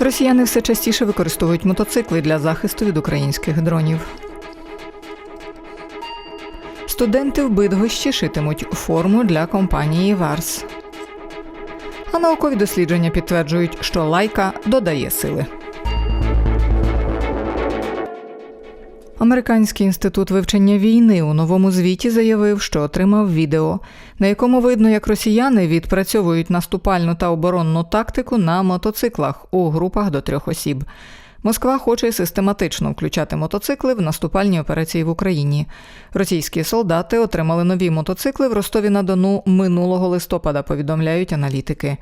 Росіяни все частіше використовують мотоцикли для захисту від українських дронів. Студенти в Бидгощі шитимуть форму для компанії Варс. А наукові дослідження підтверджують, що лайка додає сили. Американський інститут вивчення війни у новому звіті заявив, що отримав відео, на якому видно, як росіяни відпрацьовують наступальну та оборонну тактику на мотоциклах у групах до трьох осіб. Москва хоче систематично включати мотоцикли в наступальні операції в Україні. Російські солдати отримали нові мотоцикли в Ростові на Дону минулого листопада. Повідомляють аналітики.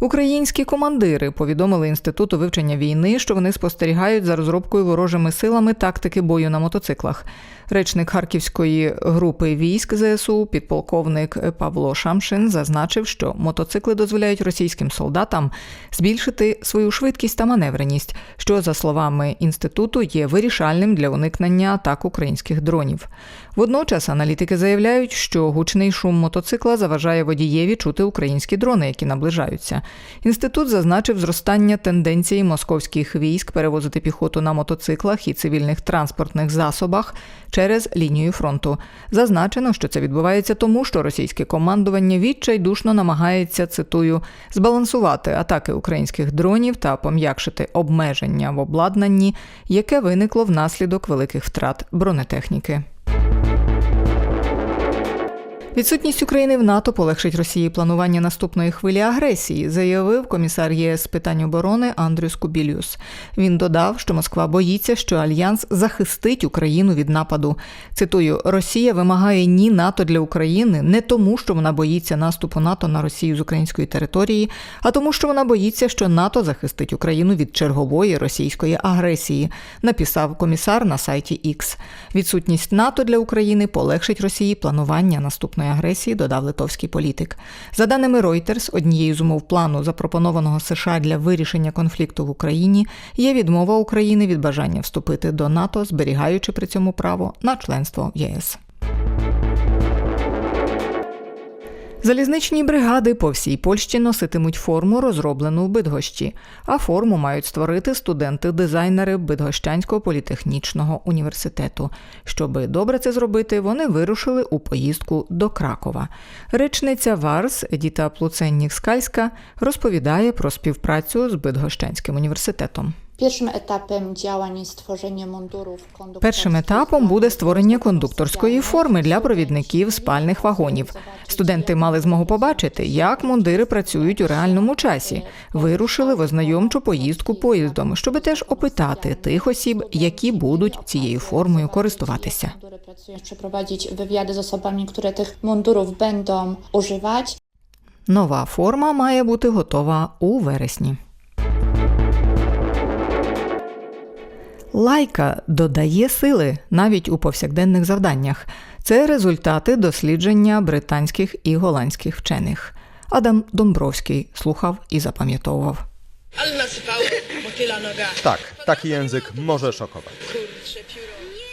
Українські командири повідомили інституту вивчення війни, що вони спостерігають за розробкою ворожими силами тактики бою на мотоциклах. Речник Харківської групи військ ЗСУ, підполковник Павло Шамшин, зазначив, що мотоцикли дозволяють російським солдатам збільшити свою швидкість та маневреність, що, за словами інституту, є вирішальним для уникнення атак українських дронів. Водночас аналітики заявляють, що гучний шум мотоцикла заважає водієві чути українські дрони, які наближаються. Інститут зазначив зростання тенденції московських військ перевозити піхоту на мотоциклах і цивільних транспортних засобах через лінію фронту. Зазначено, що це відбувається тому, що російське командування відчайдушно намагається цитую збалансувати атаки українських дронів та пом'якшити обмеження в обладнанні, яке виникло внаслідок великих втрат бронетехніки. Відсутність України в НАТО полегшить Росії планування наступної хвилі агресії, заявив комісар ЄС з питань оборони Андрюс Кубіліус. Він додав, що Москва боїться, що альянс захистить Україну від нападу. Цитую: Росія вимагає ні НАТО для України не тому, що вона боїться наступу НАТО на Росію з української території, а тому, що вона боїться, що НАТО захистить Україну від чергової російської агресії. Написав комісар на сайті X. Відсутність НАТО для України полегшить Росії планування наступної агресії, додав литовський політик. За даними Reuters, однією з умов плану, запропонованого США для вирішення конфлікту в Україні, є відмова України від бажання вступити до НАТО, зберігаючи при цьому право на членство в ЄС. Залізничні бригади по всій Польщі носитимуть форму, розроблену в Бидгощі, а форму мають створити студенти-дизайнери Бидгощанського політехнічного університету. Щоби добре це зробити, вони вирушили у поїздку до Кракова. Речниця Варс Едіта Плуценнік-Скальська розповідає про співпрацю з Бидгощанським університетом. Działań jest stworzenie mundurów konduktorskich. Першим етапом буде створення кондукторської форми для провідників спальних вагонів. Студенти мали змогу побачити, як мундири працюють у реальному часі. Вирушили в ознайомчу поїздку поїздом, щоб теж опитати тих осіб, які будуть цією формою користуватися. Mundury pracują, з особами, які тих мундурів будуть уживати. Нова форма має бути готова у вересні. Лайка додає сили навіть у повсякденних завданнях. Це результати дослідження британських і голландських вчених. Адам Домбровський слухав і запам'ятовував. Так, nasypało язик може шокувати. taki język może szokować.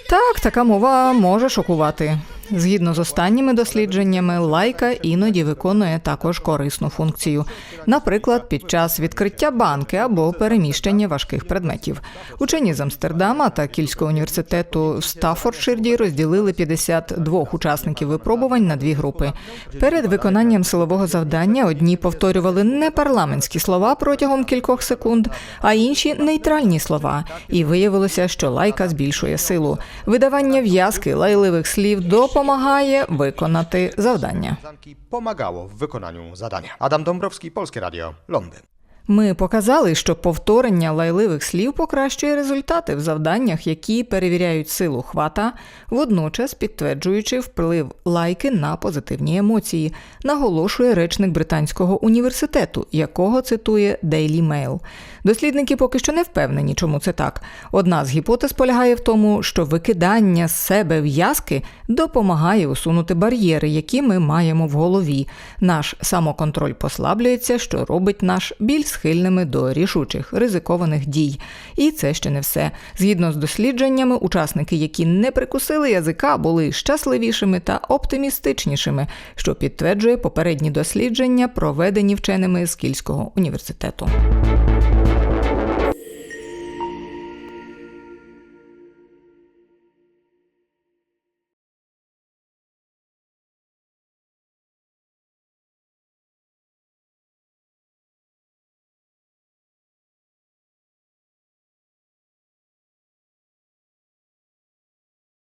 Так, така мова може шокувати. Згідно з останніми дослідженнями, лайка іноді виконує також корисну функцію, наприклад, під час відкриття банки або переміщення важких предметів. Учені з Амстердама та Кільського університету в Стаффордширді розділили 52 учасників випробувань на дві групи. Перед виконанням силового завдання одні повторювали не парламентські слова протягом кількох секунд, а інші нейтральні слова. І виявилося, що лайка збільшує силу. Видавання в'язки лайливих слів допомагає виконати завдання. Zanki pomagało w wykonaniu zadania. Adam Dąbrowski, Polskie Radio, Londyn. Ми показали, що повторення лайливих слів покращує результати в завданнях, які перевіряють силу хвата, водночас підтверджуючи вплив лайки на позитивні емоції, наголошує речник британського університету, якого цитує Daily Mail. Дослідники поки що не впевнені, чому це так. Одна з гіпотез полягає в тому, що викидання з себе в'язки допомагає усунути бар'єри, які ми маємо в голові. Наш самоконтроль послаблюється, що робить наш більш схильними до рішучих ризикованих дій. І це ще не все. Згідно з дослідженнями, учасники, які не прикусили язика, були щасливішими та оптимістичнішими, що підтверджує попередні дослідження, проведені вченими з Кільського університету.